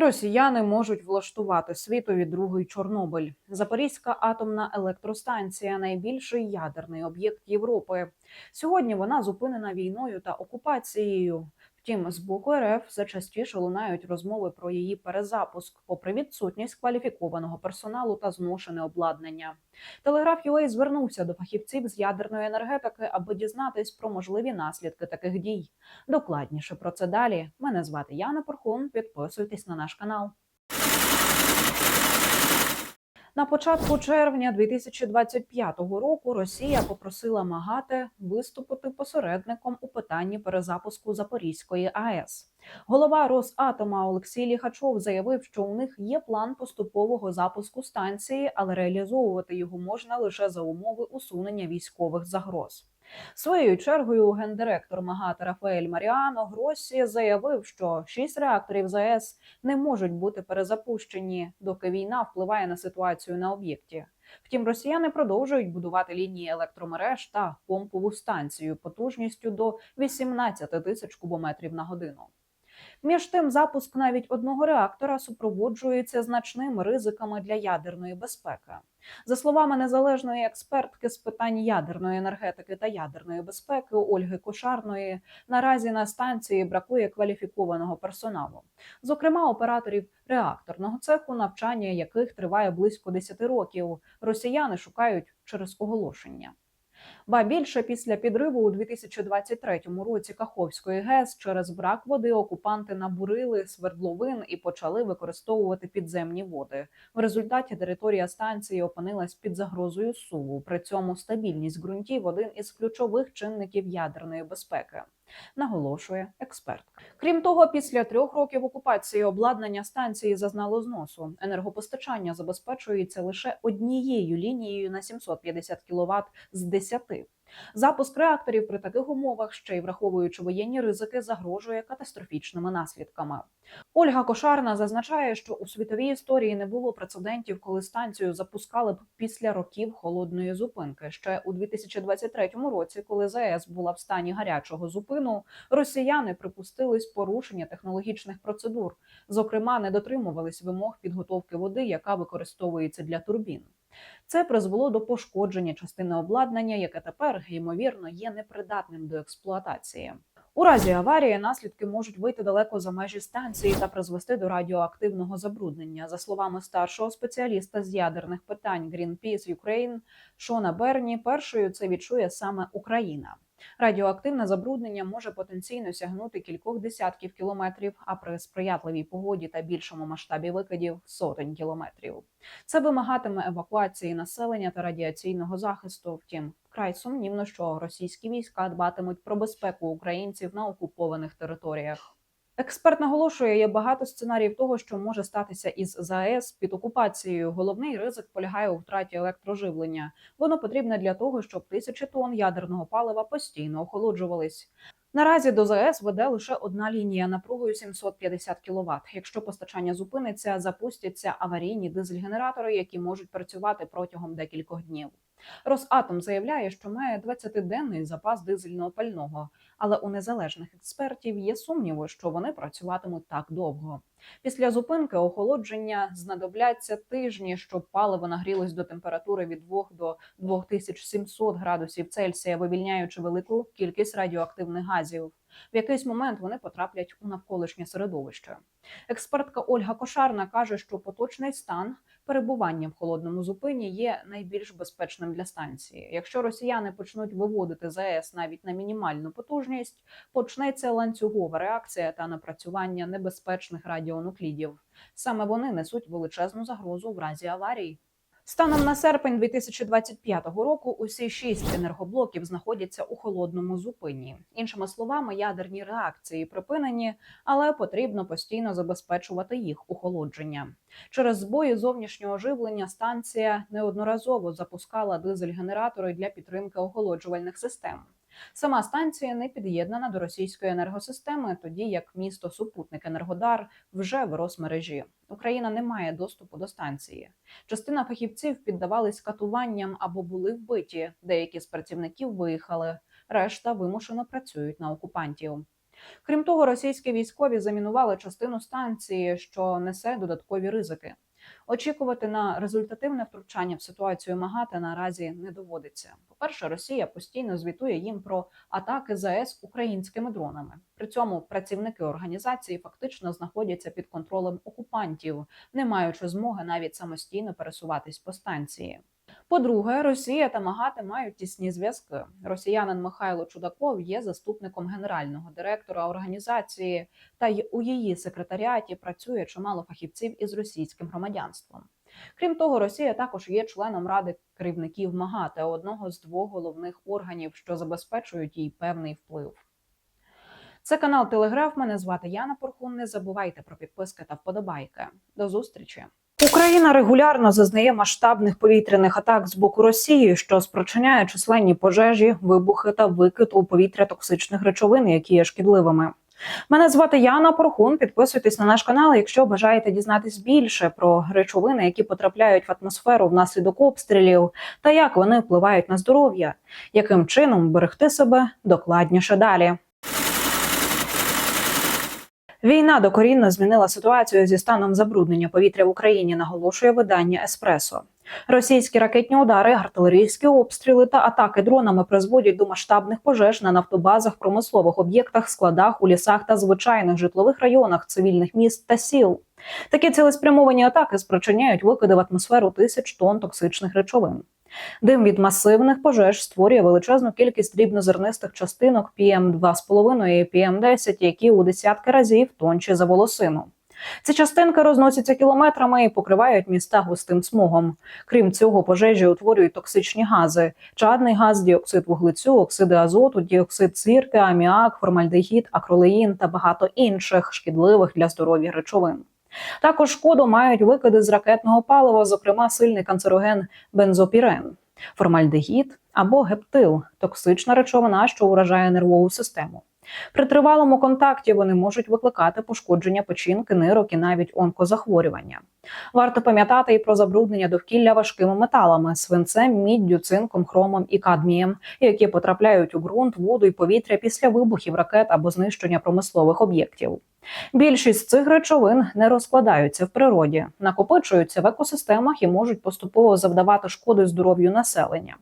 Росіяни можуть влаштувати світові другий Чорнобиль. Запорізька атомна електростанція найбільший ядерний об'єкт Європи. Сьогодні вона зупинена війною та окупацією. Втім, з боку РФ зачастіше частіше лунають розмови про її перезапуск, попри відсутність кваліфікованого персоналу та зношене обладнання. Телеграф UA звернувся до фахівців з ядерної енергетики, аби дізнатись про можливі наслідки таких дій. Докладніше про це далі. Мене звати Яна Порхун. Підписуйтесь на наш канал. На початку червня 2025 року Росія попросила МАГАТЕ виступити посередником у питанні перезапуску Запорізької АЕС. Голова Росатома Олексій Ліхачов заявив, що у них є план поступового запуску станції, але реалізовувати його можна лише за умови усунення військових загроз. Своєю чергою гендиректор МАГАТА Рафаель Маріано Гросі заявив, що шість реакторів ЗАЕС не можуть бути перезапущені, доки війна впливає на ситуацію на об'єкті. Втім, росіяни продовжують будувати лінії електромереж та помпову станцію потужністю до 18 тисяч кубометрів на годину. Між тим, запуск навіть одного реактора супроводжується значними ризиками для ядерної безпеки. За словами незалежної експертки з питань ядерної енергетики та ядерної безпеки Ольги Кошарної, наразі на станції бракує кваліфікованого персоналу, зокрема операторів реакторного цеху, навчання яких триває близько 10 років. Росіяни шукають через оголошення. Ба більше після підриву у 2023 році Каховської ГЕС через брак води окупанти набурили свердловин і почали використовувати підземні води. В результаті територія станції опинилась під загрозою суву. При цьому стабільність ґрунтів один із ключових чинників ядерної безпеки. Наголошує експерт. Крім того, після трьох років окупації обладнання станції зазнало зносу. Енергопостачання забезпечується лише однією лінією на 750 кВт з 10. Запуск реакторів при таких умовах, ще й враховуючи воєнні ризики, загрожує катастрофічними наслідками. Ольга Кошарна зазначає, що у світовій історії не було прецедентів, коли станцію запускали б після років холодної зупинки. Ще у 2023 році, коли ЗАЕС була в стані гарячого зупину, росіяни припустились порушення технологічних процедур, зокрема, не дотримувались вимог підготовки води, яка використовується для турбін. Це призвело до пошкодження частини обладнання, яке тепер ймовірно є непридатним до експлуатації. У разі аварії наслідки можуть вийти далеко за межі станції та призвести до радіоактивного забруднення. За словами старшого спеціаліста з ядерних питань Greenpeace Ukraine Шона Берні, першою це відчує саме Україна. Радіоактивне забруднення може потенційно сягнути кількох десятків кілометрів, а при сприятливій погоді та більшому масштабі викидів сотень кілометрів. Це вимагатиме евакуації населення та радіаційного захисту. Втім, вкрай сумнівно, що російські війська дбатимуть про безпеку українців на окупованих територіях. Експерт наголошує, є багато сценаріїв того, що може статися із ЗАЕС під окупацією. Головний ризик полягає у втраті електроживлення. Воно потрібне для того, щоб тисячі тонн ядерного палива постійно охолоджувались. Наразі до ЗАЕС веде лише одна лінія напругою 750 кВт. Якщо постачання зупиниться, запустяться аварійні дизель-генератори, які можуть працювати протягом декількох днів. Росатом заявляє, що має 20-денний запас дизельного пального, але у незалежних експертів є сумніви, що вони працюватимуть так довго. Після зупинки охолодження знадобляться тижні, щоб паливо нагрілось до температури від 2 до 2700 градусів Цельсія, вивільняючи велику кількість радіоактивних газів. В якийсь момент вони потраплять у навколишнє середовище. Експертка Ольга Кошарна каже, що поточний стан перебування в холодному зупині є найбільш безпечним для станції. Якщо росіяни почнуть виводити ЗАЕС навіть на мінімальну потужність, почнеться ланцюгова реакція та напрацювання небезпечних радіонуклідів. Саме вони несуть величезну загрозу в разі аварії. Станом на серпень 2025 року усі шість енергоблоків знаходяться у холодному зупині. Іншими словами, ядерні реакції припинені, але потрібно постійно забезпечувати їх охолодження. Через збої зовнішнього живлення станція неодноразово запускала дизель-генератори для підтримки охолоджувальних систем. Сама станція не під'єднана до російської енергосистеми, тоді як місто супутник Енергодар вже в Росмережі. Україна не має доступу до станції. Частина фахівців піддавались катуванням або були вбиті. Деякі з працівників виїхали, решта вимушено працюють на окупантів. Крім того, російські військові замінували частину станції, що несе додаткові ризики. Очікувати на результативне втручання в ситуацію МАГАТЕ наразі не доводиться. По-перше, Росія постійно звітує їм про атаки ЗАЕС українськими дронами. При цьому працівники організації фактично знаходяться під контролем окупантів, не маючи змоги навіть самостійно пересуватись по станції. По-друге, Росія та МАГАТЕ мають тісні зв'язки. Росіянин Михайло Чудаков є заступником генерального директора організації, та й у її секретаріаті працює чимало фахівців із російським громадянством. Крім того, Росія також є членом ради керівників МАГАТЕ, одного з двох головних органів, що забезпечують їй певний вплив. Це канал Телеграф. Мене звати Яна Порхун. Не забувайте про підписки та вподобайки. До зустрічі. Україна регулярно зазнає масштабних повітряних атак з боку Росії, що спричиняє численні пожежі, вибухи та викид у повітря токсичних речовин, які є шкідливими. Мене звати Яна Порхун. Підписуйтесь на наш канал, якщо бажаєте дізнатись більше про речовини, які потрапляють в атмосферу внаслідок обстрілів, та як вони впливають на здоров'я, яким чином берегти себе докладніше далі. Війна докорінно змінила ситуацію зі станом забруднення повітря в Україні, наголошує видання Еспресо. Російські ракетні удари, артилерійські обстріли та атаки дронами призводять до масштабних пожеж на нафтобазах, промислових об'єктах, складах, у лісах та звичайних житлових районах цивільних міст та сіл. Такі цілеспрямовані атаки спричиняють викиди в атмосферу тисяч тонн токсичних речовин. Дим від масивних пожеж створює величезну кількість дрібнозернистих частинок PM2,5 і PM10, які у десятки разів тонші за волосину. Ці частинки розносяться кілометрами і покривають міста густим смогом. Крім цього, пожежі утворюють токсичні гази: чадний газ, діоксид вуглецю, оксиди азоту, діоксид цирки, аміак, формальдегід, акролеїн та багато інших шкідливих для здоров'я речовин. Також шкоду мають викиди з ракетного палива, зокрема сильний канцероген бензопірен, формальдегід або гептил токсична речовина, що уражає нервову систему. При тривалому контакті вони можуть викликати пошкодження печінки, нирок і навіть онкозахворювання. Варто пам'ятати і про забруднення довкілля важкими металами свинцем, міддю, цинком, хромом і кадмієм, які потрапляють у ґрунт, воду і повітря після вибухів ракет або знищення промислових об'єктів. Більшість цих речовин не розкладаються в природі, накопичуються в екосистемах і можуть поступово завдавати шкоди здоров'ю населення.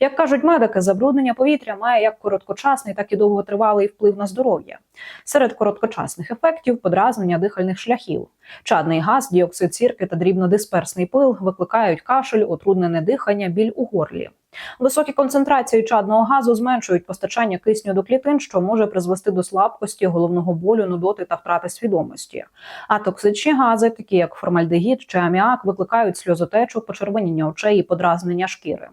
Як кажуть медики, забруднення повітря має як короткочасний, так і довготривалий вплив на здоров'я. Серед короткочасних ефектів подразнення дихальних шляхів. Чадний газ, діоксид сірки та дрібнодисперсний пил викликають кашель, отруднене дихання, біль у горлі. Високі концентрації чадного газу зменшують постачання кисню до клітин, що може призвести до слабкості, головного болю, нудоти та втрати свідомості. А токсичні гази, такі як формальдегід чи аміак, викликають сльозотечу, почервоніння очей і подразнення шкіри.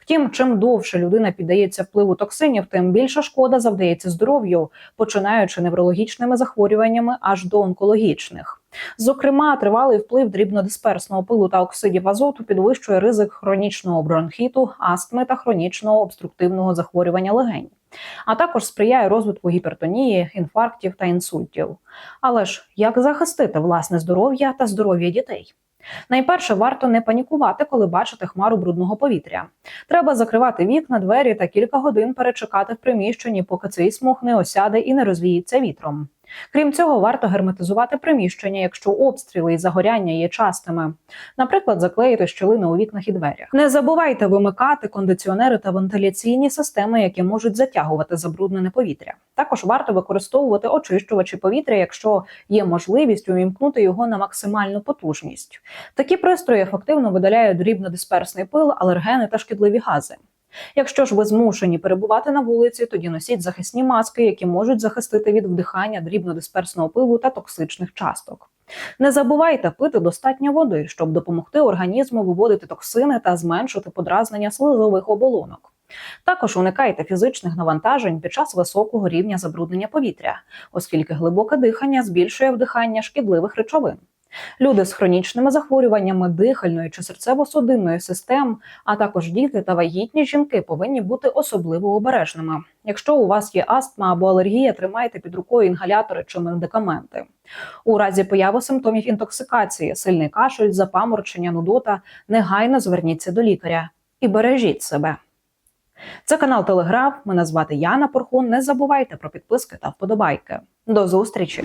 Втім, чим довше людина піддається впливу токсинів, тим більша шкода завдається здоров'ю, починаючи неврологічними захворюваннями аж до онкологічних. Зокрема, тривалий вплив дрібнодисперсного пилу та оксидів азоту підвищує ризик хронічного бронхіту, астми та хронічного обструктивного захворювання легень, а також сприяє розвитку гіпертонії, інфарктів та інсультів. Але ж як захистити власне здоров'я та здоров'я дітей? Найперше варто не панікувати, коли бачите хмару брудного повітря. Треба закривати вікна, двері та кілька годин перечекати в приміщенні, поки цей смог не осяде і не розвіється вітром. Крім цього, варто герметизувати приміщення, якщо обстріли і загоряння є частими. Наприклад, заклеїти щілини у вікнах і дверях. Не забувайте вимикати кондиціонери та вентиляційні системи, які можуть затягувати забруднене повітря. Також варто використовувати очищувачі повітря, якщо є можливість увімкнути його на максимальну потужність. Такі пристрої ефективно видаляють дрібнодисперсний пил, алергени та шкідливі гази. Якщо ж ви змушені перебувати на вулиці, тоді носіть захисні маски, які можуть захистити від вдихання дрібнодисперсного пилу та токсичних часток. Не забувайте пити достатньо води, щоб допомогти організму виводити токсини та зменшити подразнення слизових оболонок. Також уникайте фізичних навантажень під час високого рівня забруднення повітря, оскільки глибоке дихання збільшує вдихання шкідливих речовин. Люди з хронічними захворюваннями дихальної чи серцево-судинної систем, а також діти та вагітні жінки повинні бути особливо обережними. Якщо у вас є астма або алергія, тримайте під рукою інгалятори чи медикаменти. У разі появи симптомів інтоксикації, сильний кашель, запаморчення, нудота, негайно зверніться до лікаря і бережіть себе. Це канал Телеграф. Мене звати Яна Порхун. Не забувайте про підписки та вподобайки. До зустрічі!